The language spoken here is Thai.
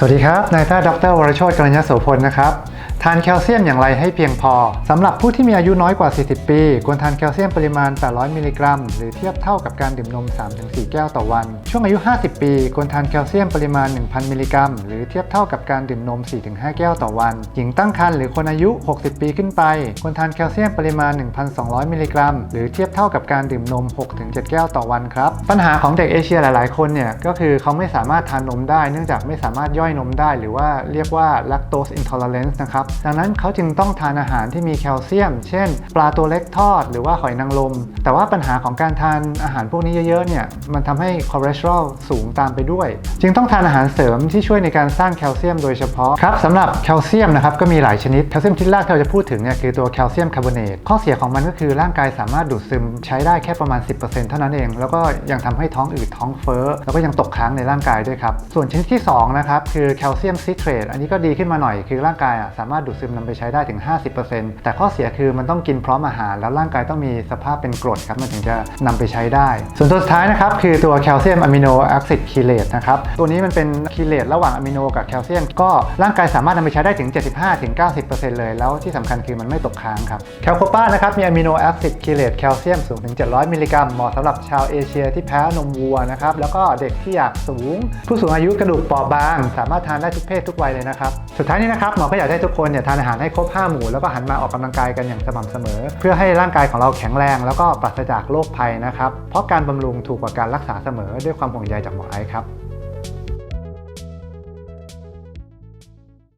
สวัสดีครับ นายแพทย์ดรวรโชติกัญญาโสพลนะครับ ทานแคลเซียมอย่างไรให้เพียงพอสำหรับผู้ที่มีอายุน้อยกว่า 40 ปี ควรทานแคลเซียมปริมาณ 800 มิลลิกรัม หรือเทียบเท่ากับการดื่มนม 3-4 แก้วต่อวัน ช่วงอายุ 50 ปี ควรทานแคลเซียมปริมาณ 1,000 มิลลิกรัม หรือเทียบเท่ากับการดื่มนม 4-5 แก้วต่อวัน หญิงตั้งครรภ์หรือคนอายุ 60 ปีขึ้นไป ควรทานแคลเซียมปริมาณ 1,200 มิลลิกรัม หรือเทียบเท่ากับการดื่มนม 6-7 แก้วต่อวันครับ ปัญหาของเด็กเอเชียหลาย ๆ คนเนี่ย ก็คือเขาไม่สามารถทานนมได้ เนื่องจากไม่สามารถย่อยนมได้ หรือว่าเรียกว่า lactose intolerance นะครับดังนั้นเขาจึงต้องทานอาหารที่มีแคลเซียม เช่น ปลาตัวเล็กทอดหรือว่าหอยนางรมแต่ว่าปัญหาของการทานอาหารพวกนี้เยอะๆเนี่ยมันทำให้คอเลสเตอรอลสูงตามไปด้วย จึงต้องทานอาหารเสริมที่ช่วยในการสร้างแคลเซียมโดยเฉพาะครับสำหรับแคลเซียมนะครับก็มีหลายชนิดแคลเซียมชนิดแรกที่เราจะพูดถึงเนี่ยคือตัวแคลเซียมคาร์บอเนตข้อเสียของมันก็คือร่างกายสามารถดูดซึมใช้ได้แค่ประมาณ 10%เท่านั้นเอง แล้วก็ยังทำให้ท้องอืดท้องเฟ้อแล้วก็ยังตกค้างในร่างกายด้วยครับส่วนชนิดที่สองนะครับคือแคลเซียมซิเทรตอันนี้ก็ดีขึ้นมาหน่อยคือร่างกายอะสามารถดูดซึมนำไปใช้ได้ถึง 50%แต่ข้อเสียคือมันต้องกินพร้อมอาหาร แล้วร่างกายต้องมีสภาพเป็นกรดครับมันถึงจะนำไปใช้ได้ ส่วนตัวสุดท้ายนะครับคือตัวแคลเซียมอะมิโนแอซิดคีเลตนะครับตัวนี้มันเป็นคีเลตระหว่างอะมิโนกับแคลเซียมก็ร่างกายสามารถนำไปใช้ได้ถึง 75-90%เลย แล้วที่สำคัญคือมันไม่ตกค้างครับแคลโคป้านะครับมีอะมิโนแอซิดคีเลตแคลเซียมสูงถึง 700 มิลลิกรัมเหมาะสำหรับชาวเอเชียที่แพ้นมวัวนะครับแล้วก็เด็กที่อยากสูง ผู้สูงอายุกระดูกเปราะบาง สามารถทานได้ทุกเพศทุกวัยเลยนะครับสุดท้ายนี้นะครับหมอก็อยากให้ทุกคนเนี่ยทานอาหารให้ครบ 5 หมู่แล้วก็หันมาออกกำลังกายกันอย่างสม่ำเสมอ เพื่อให้ร่างกายของเราแข็งแรง แล้วก็ปราศจากโรคภัยนะครับ เพราะการบำรุงถูกกว่าการรักษาเสมอด้วยความห่วงใยจากหมอไอซ์ครับ